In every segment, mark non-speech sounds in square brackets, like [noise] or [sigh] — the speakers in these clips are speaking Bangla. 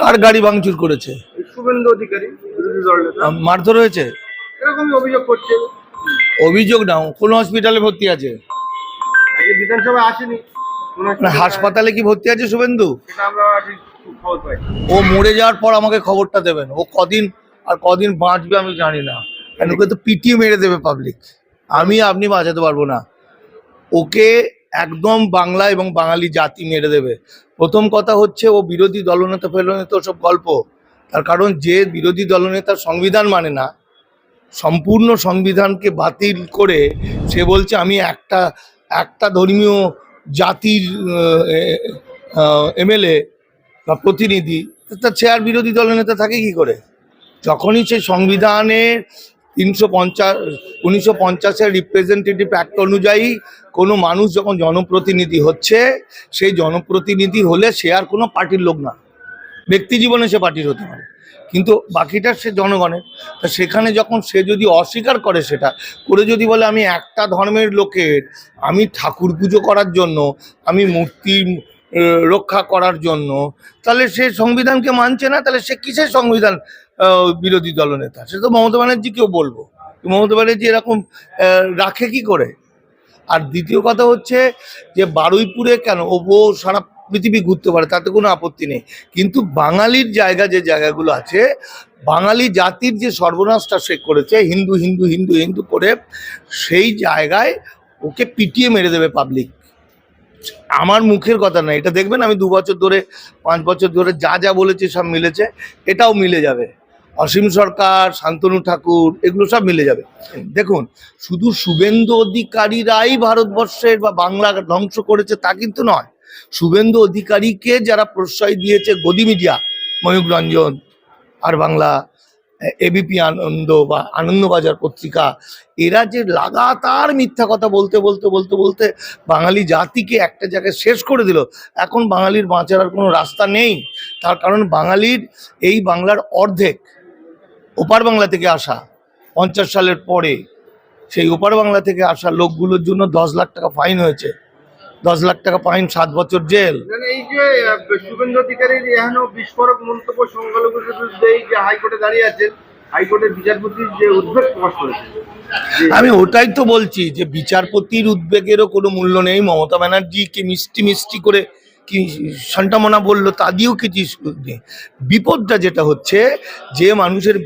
কার গাড়ি ভাঙচুর করেছে? শুভেন্দু অধিকারী বিরোধী দল নেতা। মারধর হয়েছে? এরকমই অভিযোগ করছে। অভিযোগ নাও কোন হসপিটালে ভর্তি আছে? আজকে বিধানসভায় আসেনি। না হাসপাতালে কি ভর্তি আছে শুভেন্দু? সেটা আমরা ঠিক খবর পাই। ও মরে যাওয়ার পর আমাকে খবরটা দেবেন। ও কদিন আর কদিন বাঁচবে আমি জানি না। কেন ওকে তো পিটিয়ে মেরে দেবে পাবলিক আমি আপনি বাঁচাতে পারব না। ওকে একদম বাংলা এবং বাঙালি জাতি মেরে দেবে। প্রথম কথা হচ্ছে, ও বিরোধী দলনেতা ফেলনেতা সব গল্প। তার কারণ যে বিরোধী দলনেতার সংবিধান মানে না, সম্পূর্ণ সংবিধানকে বাতিল করে সে বলছে, আমি একটা একটা ধর্মীয় জাতির এমএলএ বা প্রতিনিধি তার চেয়ার বিরোধী দলনেতা থাকে কি করে? যখনই সে সংবিধানের তিনশো পঞ্চাশ, উনিশশো পঞ্চাশের রিপ্রেজেন্টেটিভ অ্যাক্ট অনুযায়ী কোনো মানুষ যখন জনপ্রতিনিধি হচ্ছে, সেই জনপ্রতিনিধি হলে সে আর কোনো পার্টির লোক না। ব্যক্তি জীবনে সে পার্টির হতে পারে। কিন্তু বাকিটা সে জনগণের। তা সেখানে যখন সে যদি অস্বীকার করে সেটা, করে যদি বলে আমি একটা ধর্মের লোকের, আমি ঠাকুর পুজো করার জন্য, আমি মূর্তি রক্ষা করার জন্য, তাহলে সে সংবিধানকে মানছে না, তাহলে সে কিসের সংবিধান? বিরোধী দলনেতা সে তো মমতা ব্যানার্জিকেও বলব। মমতা ব্যানার্জি এরকম রাখে কি করে? আর দ্বিতীয় কথা হচ্ছে যে, বারুইপুরে কেন? ও সারা পৃথিবী ঘুরতে পারে, তাতে কোনো আপত্তি নেই। কিন্তু বাঙালির জায়গা যে জায়গাগুলো আছে, বাঙালি জাতির যে সর্বনাশটা সে করেছে, হিন্দু হিন্দু হিন্দু হিন্দু করে, সেই জায়গায় ওকে পিটিয়ে মেরে দেবে পাবলিক আমার মুখের কথা না এটা দেখবেন আমি দু বছর ধরে, পাঁচ বছর ধরে যা যা বলেছি সব মিলেছে, এটাও মিলে যাবে। অসীম সরকার, শান্তনু ঠাকুর, এগুলো সব মিলে যাবে। দেখুন, শুধু শুভেন্দু অধিকারীরাই ভারতবর্ষের বা বাংলা ধ্বংস করেছে তা কিন্তু নয়। শুভেন্দু অধিকারীকে যারা প্রশ্রয় দিয়েছে গদি মিডিয়া ময়ূক রঞ্জন আর বাংলা এবিপি আনন্দ বা আনন্দবাজার পত্রিকা, এরা যে লাগাতার মিথ্যা কথা বলতে বলতে বলতে বলতে বাঙালি জাতিকে একটা জায়গায় শেষ করে দিল, এখন বাঙালির বাঁচার আর কোনো রাস্তা নেই। তার কারণ বাঙালির এই বাংলার অর্ধেক ওপার বাংলা থেকে আসা পঞ্চাশ সালের পরে সেই ওপার বাংলা থেকে আসা লোকগুলোর জন্য দশ লাখ টাকা ফাইন হয়েছে। দশ লাখ টাকা ফাইন সাত বছর জেল। মানে এই যে শুভেন্দু অধিকারীর এখনও বিস্ফোরক মন্তব্য সংখ্যালঘুদের বিরুদ্ধে এই যে হাইকোর্টে দাঁড়িয়ে আছেন হাইকোর্টের বিচারপতির যে উদ্বেগ প্রকাশ করেছে আমি ওটাই তো বলছি যে বিচারপতির উদ্বেগেরও কোনো মূল্য নেই। মমতা ব্যানার্জি ব্যানার্জিকে মিষ্টি মিষ্টি করে কি সন্টামনা বলল তা দিয়েও কিছু নেই। বিপদটা যেটা হচ্ছে যে মানুষের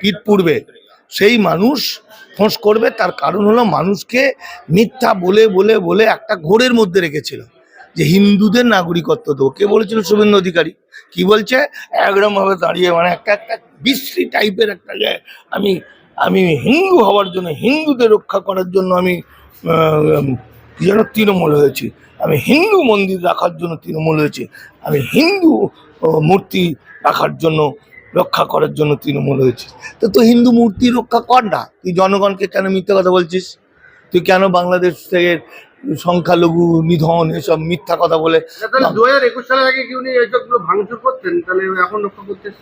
পিঠ পূর্বে। সেই মানুষ ফোঁস করবে, তার কারণ হলো মানুষকে মিথ্যা বলে বলে বলে একটা ঘোরের মধ্যে রেখেছিল, যে হিন্দুদের নাগরিকত্ব দেবো কে বলেছিল? শুভেন্দু অধিকারী। কি বলছে? একরমভাবে দাঁড়িয়ে মানে একটা একটা বিশ্রী টাইপের একটা যে আমি আমি হিন্দু হওয়ার জন্য, হিন্দুদের রক্ষা করার জন্য আমি যেন তৃণমূল হয়েছি। আমি হিন্দু মন্দির রাখার জন্য তৃণমূল হয়েছি। আমি হিন্দু মূর্তি রাখার জন্য রক্ষা করার জন্য তৃণমূল হয়েছিস তো তুই হিন্দু মূর্তি রক্ষা কর না। তুই জনগণকে কেন মিথ্যে কথা বলছিস? তুই কেন বাংলাদেশ থেকে সংখ্যালঘু নিধন এসব মিথ্যা কথা বলে? এগুলি দু হাজার একুশ সালের আগে কি উনি এইসবগুলো ভাঙচুর করতেন? তাহলে এখন রক্ষা করতে [laughs]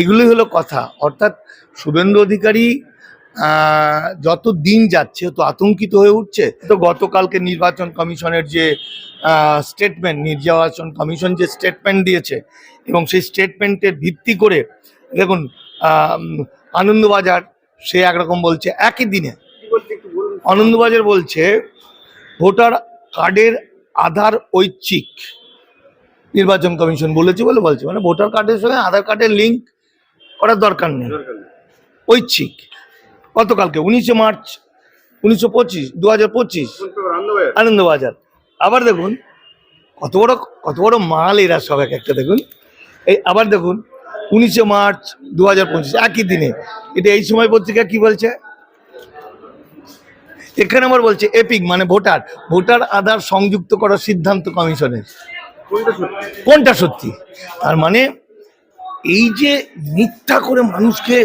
এগুলোই হলো কথা। অর্থাৎ শুভেন্দু অধিকারী যত দিন যাচ্ছে তো আতঙ্কিত হয়ে উঠছে। তো গতকালকে নির্বাচন কমিশনের যে স্টেটমেন্ট নির্বাচন কমিশন যে স্টেটমেন্ট দিয়েছে এবং সেই স্টেটমেন্টের ভিত্তি করে দেখুন আনন্দবাজার সে একরকম বলছে একই দিনে। আনন্দবাজার বলছে ভোটার কার্ডের আধার ঐচ্ছিক। নির্বাচন কমিশন বলেছে বলে বলছে মানে ভোটার কার্ডের সঙ্গে আধার কার্ডের লিঙ্ক করার দরকার নেই। ঐচ্ছিক। গতকালকে উনিশে মার্চ উনিশশো পঁচিশ দু হাজার পঁচিশ আনন্দবাজার। আবার দেখুন কত বড় কত বড় মাল এরা সব এক একটা দেখুন। এই আবার দেখুন উনিশে মার্চ দু হাজার পঁচিশ একই দিনে। এটা এই সময় পত্রিকা কি বলছে? এখানে আবার বলছে এপিক মানে ভোটার। ভোটার আধার সংযুক্ত করার সিদ্ধান্ত কমিশনের। কোনটা সত্যি? কোনটা সত্যি? তার মানে এই যে মিথ্যা করে মানুষকে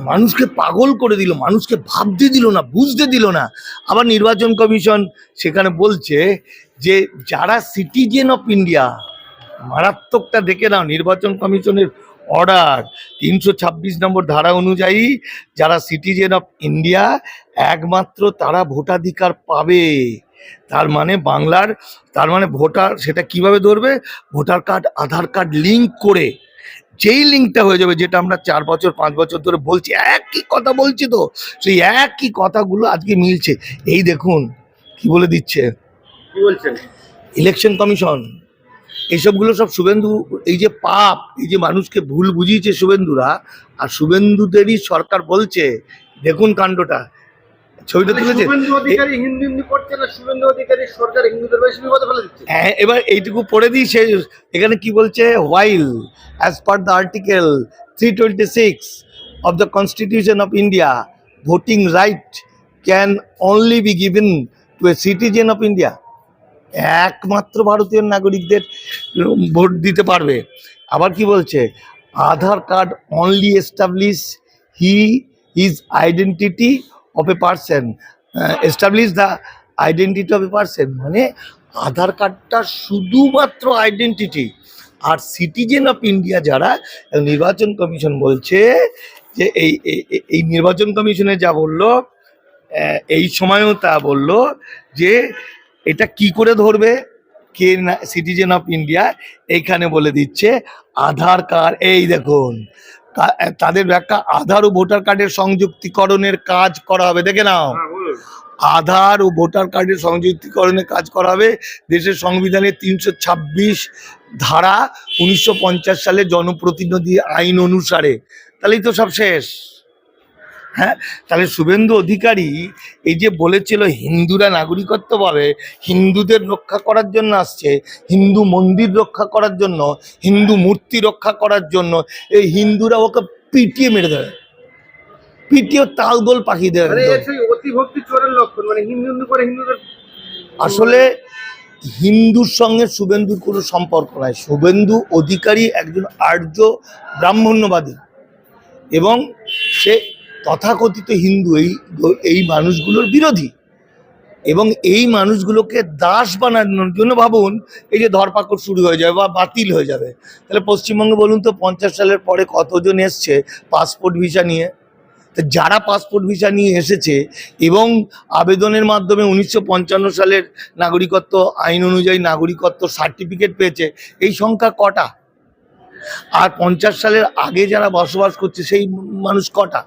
মানুষকে পাগল করে দিল, মানুষকে ভাবতে দিল না, বুঝতে দিল না। আবার নির্বাচন কমিশন সেখানে বলছে যে, যারা সিটিজেন অফ ইন্ডিয়া মারাত্মকটা দেখে নাও, নির্বাচন কমিশনের অর্ডার তিনশো ছাব্বিশ নম্বর ধারা অনুযায়ী যারা সিটিজেন অফ ইন্ডিয়া একমাত্র তারা ভোটাধিকার পাবে। তার মানে বাংলার, তার মানে ভোটার সেটা কীভাবে ধরবে? Voter card, Aadhaar card link করে যেই লিঙ্কটা হয়ে যাবে যেটা আমরা চার বছর পাঁচ বছর ধরে বলছি একই কথা বলছি তো সেই একই কথাগুলো আজকে মিলছে। এই দেখুন কি বলে দিচ্ছে? কি বলছেন? ইলেকশন কমিশন এইসবগুলো সব শুভেন্দু এই যে পাপ এই যে মানুষকে ভুল বুঝিয়েছে শুভেন্দুরা আর শুভেন্দুদেরই সরকার বলছে দেখুন কাণ্ডটা ছবিটা তুলেছে? হিন্দু হিন্দু করছে না শুভেন্দু অধিকারী সরকার হিন্দুদের বেশি বিপদে ফেলে দিচ্ছে। হ্যাঁ এবার এইটুকু পড়ে দিই সে এখানে কি বলছে? While as per the article three twenty six of the constitution of India voting right can only be given to a citizen of India একমাত্র ভারতীয় নাগরিকদের ভোট দিতে পারবে। আবার কি বলছে? Aadhaar card only establish he is identity of a person establish the identity of a person মানে আধার কার্ডটা শুধুমাত্র আইডেন্টিটি আর সিটিজেন অফ ইন্ডিয়া যারা নির্বাচন কমিশন বলছে যে এই, এই- নির্বাচন কমিশনে যা বলল এই সময়ও তা বলল যে এটা কি করে ধরবে, কে সিটিজেন অফ ইন্ডিয়া এইখানে বলে দিচ্ছে আধার কার্ড। এই দেখুন তাদের একটা আধার ও ভোটার কার্ডের সংযুক্তিকরণের কাজ করা হবে। দেখে নাও। হ্যাঁ আধার ও ভোটার কার্ডের সংযুক্তিকরণের কাজ করা হবে। দেশের সংবিধানের তিনশো ছাব্বিশ ধারা উনিশশো পঞ্চাশ সালে জনপ্রতিনিধি আইন অনুসারে। তাহলেই তো সব শেষ। হ্যাঁ? তাহলে শুভেন্দু অধিকারী এই যে বলেছিল হিন্দুরা নাগরিকত্ব পাবে হিন্দুদের রক্ষা করার জন্য আসছে হিন্দু মন্দির রক্ষা করার জন্য হিন্দু মূর্তি রক্ষা করার জন্য এই হিন্দুরা ওকে পিটিয়ে মেরে দেবে। পিটিয়ে তালদোল পাঠিয়ে দেবে মানে অতিভক্তি চোরের লক্ষণ মানে হিন্দু হিন্দু করে হিন্দুদের আসলে হিন্দুর সঙ্গে শুভেন্দুর কোনো সম্পর্ক নাই। শুভেন্দু অধিকারী একজন আর্য ব্রাহ্মণ্যবাদী এবং সে তথাকথিত হিন্দু এই এই মানুষগুলোর বিরোধী। এবং এই মানুষগুলোকে দাস বানানোর জন্য ভাবুন, এই যে ধরপাকড় শুরু হয়ে যাবে বা বাতিল হয়ে যাবে। তাহলে পশ্চিমবঙ্গে বলুন তো, পঞ্চাশ সালের পরে কতজন এসছে পাসপোর্ট ভিসা নিয়ে? তো যারা পাসপোর্ট ভিসা নিয়ে এসেছে এবং আবেদনের মাধ্যমে উনিশশো পঞ্চান্ন সালের নাগরিকত্ব আইন অনুযায়ী নাগরিকত্ব সার্টিফিকেট পেয়েছে, এই সংখ্যা কটা? আর পঞ্চাশ সালের আগে যারা বসবাস করছে, সেই মানুষ কটা?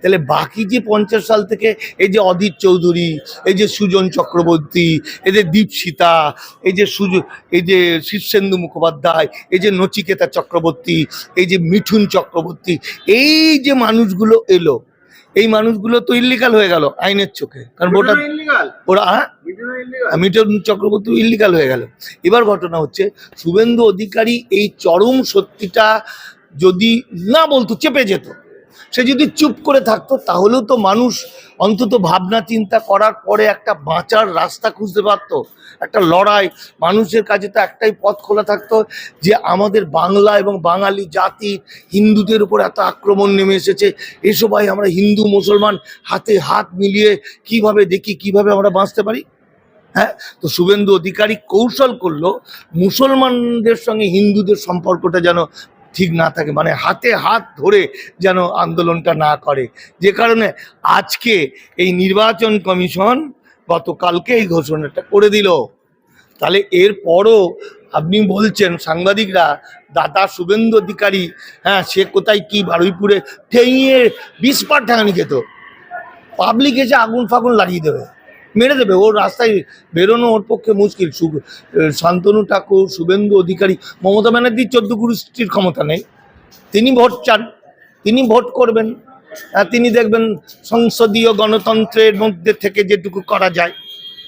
তাহলে বাকি যে পঞ্চাশ সাল থেকে এই যে অদিত চৌধুরী এই যে সুজন চক্রবর্তী এই যে দীপসীতা এই যে সুজ এই যে শীর্ষেন্দু মুখোপাধ্যায় এই যে নচিকেতা চক্রবর্তী এই যে মিঠুন চক্রবর্তী এই যে মানুষগুলো এলো এই মানুষগুলো তো ইল্লিগাল হয়ে গেল আইনের চোখে। কারণ ভোটার ইলিগাল ওরা হ্যাঁ? ইলিগাল মিঠুন চক্রবর্তী ইল্লিগাল হয়ে গেল। এবার ঘটনা হচ্ছে শুভেন্দু অধিকারী এই চরম সত্যিটা যদি না বলতো চেপে যেত। সে যদি চুপ করে থাকতো, তাহলেও তো মানুষ অন্তত ভাবনা চিন্তা করার পরে একটা বাঁচার রাস্তা খুঁজতে পারতো। একটা লড়াই, মানুষের কাছে তো একটাই পথ খোলা থাকতো যে আমাদের বাংলা এবং বাঙালি জাতি হিন্দুদের উপর এত আক্রমণ নেমে এসেছে। এসো ভাই, আমরা হিন্দু, মুসলমান হাতে হাত মিলিয়ে কীভাবে দেখি, কীভাবে আমরা বাঁচতে পারি? হ্যাঁ তো শুভেন্দু অধিকারী কৌশল করল, মুসলমানদের সঙ্গে হিন্দুদের সম্পর্কটা যেন ঠিক না থাকে মানে হাতে হাত ধরে যেন আন্দোলনটা না করে। যে কারণে আজকে এই নির্বাচন কমিশন গতকালকে এই ঘোষণাটা করে দিল। তাহলে এরপরও আপনি বলছেন সাংবাদিকরা, দাদা শুভেন্দু অধিকারী হ্যাঁ সে কোথায় কি বারুইপুরে ঠেঙিয়ে বিষ পাট ঠেঙানি খেত। পাবলিক এসে আগুন ফাগুন লাগিয়ে দেবে। মেরে দেবে ওর রাস্তায় বেরোনো ওর পক্ষে মুশকিল। শান্তনু ঠাকুর, শুভেন্দু অধিকারী, মমতা ব্যানার্জির চোদ্দ গোষ্ঠীর ক্ষমতা নেই। তিনি ভোট চান, তিনি ভোট করবেন। তিনি দেখবেন সংসদীয় গণতন্ত্রের মধ্যে থেকে যেটুকু করা যায়।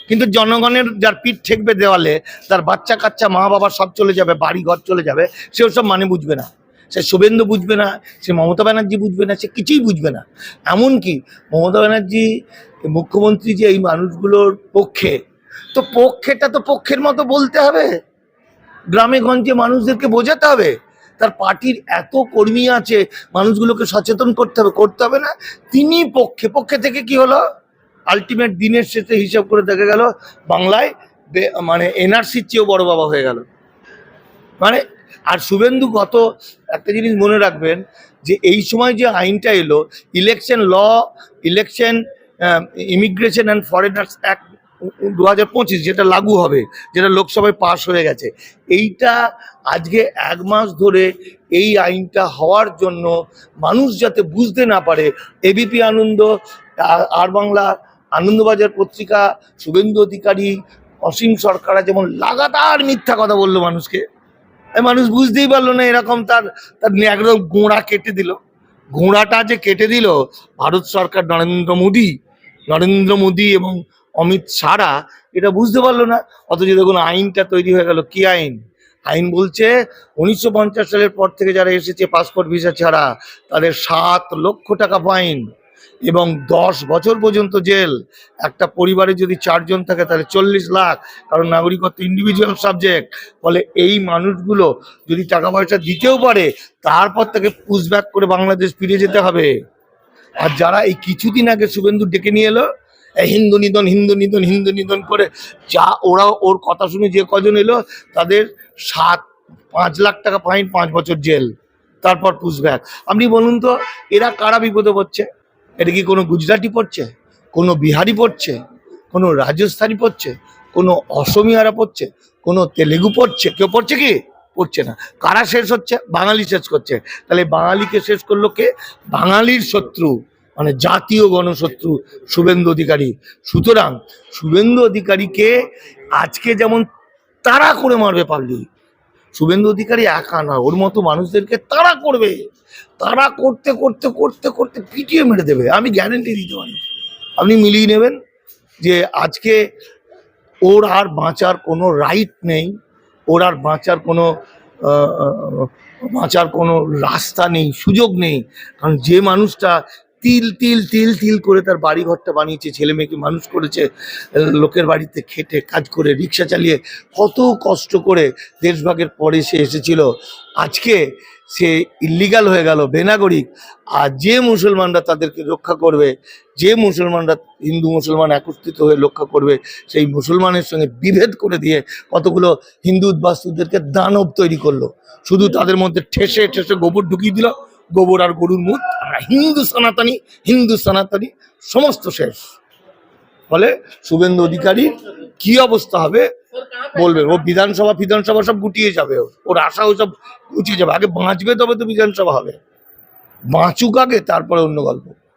কিন্তু জনগণের যার পিঠ ঠেকবে দেওয়ালে, তার বাচ্চা কাচ্চা মা বাবা সব চলে যাবে বাড়ি ঘর চলে যাবে সে সব মানে বুঝবে না। সে শুভেন্দু বুঝবে না, সে মমতা ব্যানার্জি বুঝবে না, সে কিছুই বুঝবে না। এমনকি মমতা ব্যানার্জি, মুখ্যমন্ত্রী যে এই মানুষগুলোর পক্ষে, তো পক্ষেটা তো পক্ষের মতো বলতে হবে। গ্রামে গঞ্জে মানুষদেরকে বোঝাতে হবে। তার পার্টির এত কর্মী আছে, মানুষগুলোকে সচেতন করতে হবে করতে হবে না। তিনি পক্ষে পক্ষে থেকে কি হলো? আলটিমেট দিনের শেষে হিসাব করে দেখা গেল, বাংলায় মানে এনআরসির চেয়েও বড় বাবা হয়ে গেল। মানে আর শুভেন্দু গত একটা জিনিস মনে রাখবেন যে এই সময় যে আইনটা এলো election law election immigration and foreigners act দু হাজার পঁচিশ যেটা লাগু হবে, যেটা লোকসভায় পাশ হয়ে গেছে, এইটা আজকে এক মাস ধরে এই আইনটা হওয়ার জন্য মানুষ যাতে বুঝতে না পারে এবিপি আনন্দ আর বাংলা আনন্দবাজার পত্রিকা, শুভেন্দু অধিকারী, অসীম সরকারা যেমন লাগাতার মিথ্যা কথা বলল মানুষকে মানুষ বুঝতেই পারল না এরকম তার তার একদম গোড়া কেটে দিল। গোড়াটা যে কেটে দিল, ভারত সরকার নরেন্দ্র মোদী নরেন্দ্র মোদী এবং অমিত শাহরা এটা বুঝতে পারল না। অথচ দেখুন, আইনটা তৈরি হয়ে গেল। কি আইন? আইন বলছে, উনিশশো পঞ্চাশ সালের পর থেকে যারা এসেছে পাসপোর্ট ভিসা ছাড়া, তাদের সাত লক্ষ টাকা ফাইন এবং দশ বছর পর্যন্ত জেল। একটা পরিবারে যদি চারজন থাকে, তাহলে চল্লিশ লাখ। কারণ নাগরিকত্ব ইন্ডিভিজুয়াল সাবজেক্ট ফলে এই মানুষগুলো যদি টাকা পয়সা দিতেও পারে, তারপর তাকে পুশব্যাক করে বাংলাদেশ ফিরে যেতে হবে। আর যারা এই কিছুদিন আগে শুভেন্দু ডেকে নিয়ে এলো হিন্দু নিধন হিন্দু নিধন হিন্দু নিধন করে যা ওরা ওর কথা শুনে যে কজন এলো, তাদের সাত, পাঁচ লাখ টাকা ফাইন পাঁচ বছর জেল। তারপর পুশব্যাক আপনি বলুন তো, এরা কারা বিপদে পড়ছে? এটা কি কোনো গুজরাটি পড়ছে? কোনো বিহারি পড়ছে? কোনো রাজস্থানি পড়ছে? কোনো অসমিয়ারা পড়ছে? কোনো তেলেগু পড়ছে? কেউ পড়ছে কি? পড়ছে না। কারা শেষ হচ্ছে? বাঙালি শেষ করছে। তাহলে বাঙালিকে শেষ করল কে? বাঙালির শত্রু মানে জাতীয় গণশত্রু শুভেন্দু অধিকারী। সুতরাং শুভেন্দু অধিকারীকে আজকে যেমন তাড়া করে মারবে পাবলিক শুভেন্দু অধিকারী একা না, ওর মতো মানুষদেরকে তারা করবে। তারা করতে করতে করতে করতে পিটিয়ে মেরে দেবে, আমি গ্যারেন্টি দিতে পারি। আপনি মিলিয়ে নেবেন যে আজকে ওর আর বাঁচার কোনো রাইট নেই, ওর আর বাঁচার কোনো বাঁচার কোনো রাস্তা নেই, সুযোগ নেই। কারণ যে মানুষটা তিল তিল তিল তিল করে তার বাড়ি ঘরটা বানিয়েছে, ছেলে মেয়েকে মানুষ করেছে, লোকের বাড়িতে খেটে, কাজ করে, রিক্সা চালিয়ে, কত কষ্ট করে দেশভাগের পরে সে এসেছিল। আজকে সে ইল্লিগাল হয়ে গেল, বেনাগরিক। আর যে মুসলমানরা তাদেরকে রক্ষা করবে, যে মুসলমানরা হিন্দু মুসলমান একত্রিত হয়ে রক্ষা করবে, সেই মুসলমানের সঙ্গে বিভেদ করে দিয়ে কতগুলো হিন্দু উদ্বাস্তুদেরকে দানব তৈরি করল। শুধু তাদের মধ্যে ঠেসে ঠেসে গোবর ঢুকিয়ে দিল। গোবর আর গরুর মুখ, আমরা হিন্দু সনাতনী হিন্দু সনাতনী, সমস্ত শেষ। ফলে শুভেন্দু অধিকারী কি অবস্থা হবে বলবে? ও বিধানসভা বিধানসভা সব গুটিয়ে যাবে। ওর। আশা ও সব গুটিয়ে যাবে। আগে বাঁচবে তবে তো বিধানসভা হবে। বাঁচুক আগে, তারপরে অন্য গল্প।